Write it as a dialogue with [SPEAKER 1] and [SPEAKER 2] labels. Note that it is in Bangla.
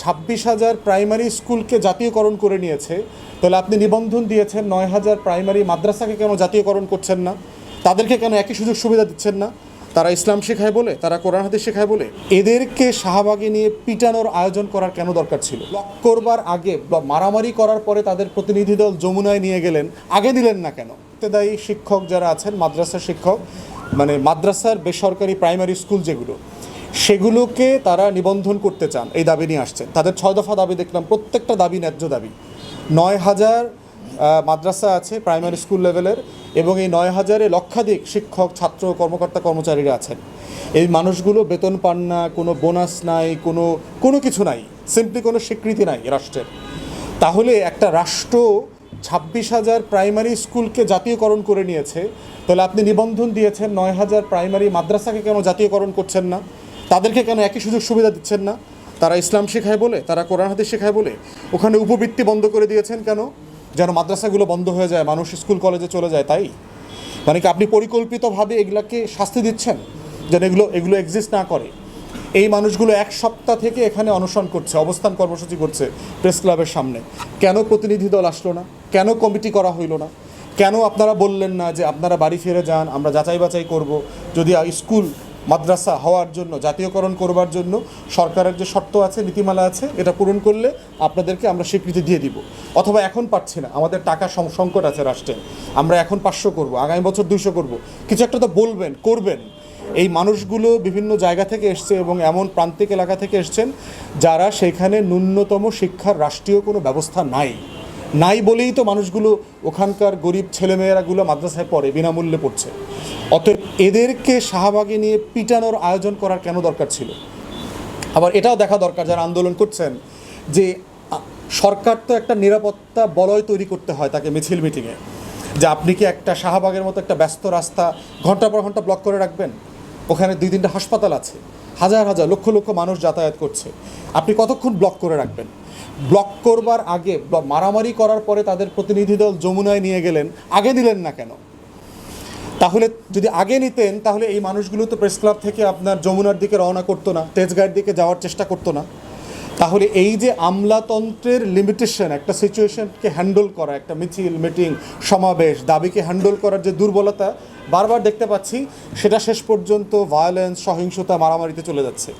[SPEAKER 1] ছাব্বিশ হাজার প্রাইমারি স্কুলকে জাতীয়করণ করে নিয়েছে। তাহলে আপনি নিবন্ধন দিয়েছেন নয় হাজার প্রাইমারি মাদ্রাসাকে কেন জাতীয়করণ করছেন না? তাদেরকে কেন একই সুযোগ সুবিধা দিচ্ছেন না? তারা ইসলাম শেখায় বলে, তারা কোরআন হাতে শেখায় বলে। এদেরকে শাহবাগে নিয়ে পিটানোর আয়োজন করার কেন দরকার ছিল? ব্লক করবার আগে বা মারামারি করার পরে তাদের প্রতিনিধি দল যমুনায় নিয়ে গেলেন। আগে দিলেন না কেন? দায়ী শিক্ষক যারা আছেন, মাদ্রাসার শিক্ষক মানে মাদ্রাসার বেসরকারি প্রাইমারি স্কুল যেগুলো সেগুলোকে তারা নিবন্ধন করতে চান, এই দাবি নিয়ে আসছেন। তাদের ছয় দফা দাবি দেখলাম, প্রত্যেকটা দাবি ন্যায্য দাবি। নয় হাজার মাদ্রাসা আছে প্রাইমারি স্কুল লেভেলের এবং এই নয় হাজারে লক্ষাধিক শিক্ষক, ছাত্র, কর্মকর্তা, কর্মচারীরা আছেন। এই মানুষগুলো বেতন পান না, কোনো বোনাস নাই, কোনো কোনো কিছু নাই সিম্পলি কোনো স্বীকৃতি নাই রাষ্ট্রের। তাহলে একটা রাষ্ট্র ছাব্বিশ হাজার প্রাইমারি স্কুলকে জাতীয়করণ করে নিয়েছে, তাহলে আপনি নিবন্ধন দিয়েছেন নয় হাজার প্রাইমারি মাদ্রাসাকে কেন জাতীয়করণ করছেন না? তাদেরকে কেন একই সুযোগ সুবিধা দিচ্ছেন না? তারা ইসলাম শেখায় বলে, তারা কোরআন হাদিস শেখায় বলে। ওখানে উপবৃত্তি বন্ধ করে দিয়েছেন কেন? যেন মাদ্রাসাগুলো বন্ধ হয়ে যায়, মানুষ স্কুল, কলেজে চলে যায়, তাই? মানে কি আপনি পরিকল্পিতভাবে এগুলাকে শাস্তি দিচ্ছেন? যেন এগুলো এগুলো এক্সিস্ট না করে? এই মানুষগুলো এক সপ্তাহ থেকে এখানে অনশন করছে, অবস্থান কর্মসূচি করছে প্রেস ক্লাবের সামনে। কেন প্রতিনিধি দল আসলো না? কেন কমিটি করা হইল না? কেন আপনারা বললেন না যে আপনারা বাড়ি ফিরে যান, আমরা যাচাই বাছাই করব? যদি স্কুল মাদ্রাসা হওয়ার জন্য, জাতীয়করণ করবার জন্য সরকারের যে শর্ত আছে, নীতিমালা আছে, এটা পূরণ করলে আপনাদেরকে আমরা স্বীকৃতি দিয়ে দিব। অথবা এখন পাচ্ছি না, আমাদের টাকা সংকট আছে রাষ্ট্রে আমরা এখন পাঁচশো করব, আগামী বছর দুইশো করব। কিছু একটা তো বলবেন, করবেন। এই মানুষগুলো বিভিন্ন জায়গা থেকে এসছে এবং এমন প্রান্তিক এলাকা থেকে এসছেন যারা সেখানে ন্যূনতম শিক্ষার রাষ্ট্রীয় কোনো ব্যবস্থা নাই। নাই বলেই তো মানুষগুলো ওখানকার গরিব ছেলেমেয়েরাগুলো মাদ্রাসায় পড়ে, বিনামূল্যে পড়ছে। অতএব এদেরকে শাহবাগে নিয়ে পিটানোর আয়োজন করার কেন দরকার ছিল? আবার এটাও দেখা দরকার যারা আন্দোলন করছেন যে সরকার তো একটা নিরাপত্তা বলয় তৈরি করতে হয় তাকে মিছিল মিটিংয়ে। যে আপনি কি একটা শাহবাগের মতো একটা ব্যস্ত রাস্তা ঘণ্টা পর ঘণ্টা ব্লক করে রাখবেন? ওখানে দুই তিনটা হাসপাতাল আছে, হাজার হাজার লক্ষ লক্ষ মানুষ যাতায়াত করছে। আপনি কতক্ষণ ব্লক করে রাখবেন? ব্লক করবার আগে মারামারি করার পরে তাদের প্রতিনিধি দল যমুনায় নিয়ে গেলেন, আগে দিলেন না কেন? তাহলে যদি আগে নিতেন, তাহলে এই মানুষগুলো তো প্রেস ক্লাব থেকে আপনার যমুনার দিকে রওনা করতো না, তেজগাঁয়ের দিকে যাওয়ার চেষ্টা করতো না। তাহলে এই যে আমলাতন্ত্রের লিমিটেশন একটা সিচুয়েশনকে হ্যান্ডেল করা, একটা মিছিল মিটিং সমাবেশ, দাবিকে হ্যান্ডেল করার যে দুর্বলতা, বারবার দেখতে পাচ্ছি, সেটা শেষ পর্যন্ত ভায়োলেন্স সহিংসতা, মারামারিতে চলে যাচ্ছে।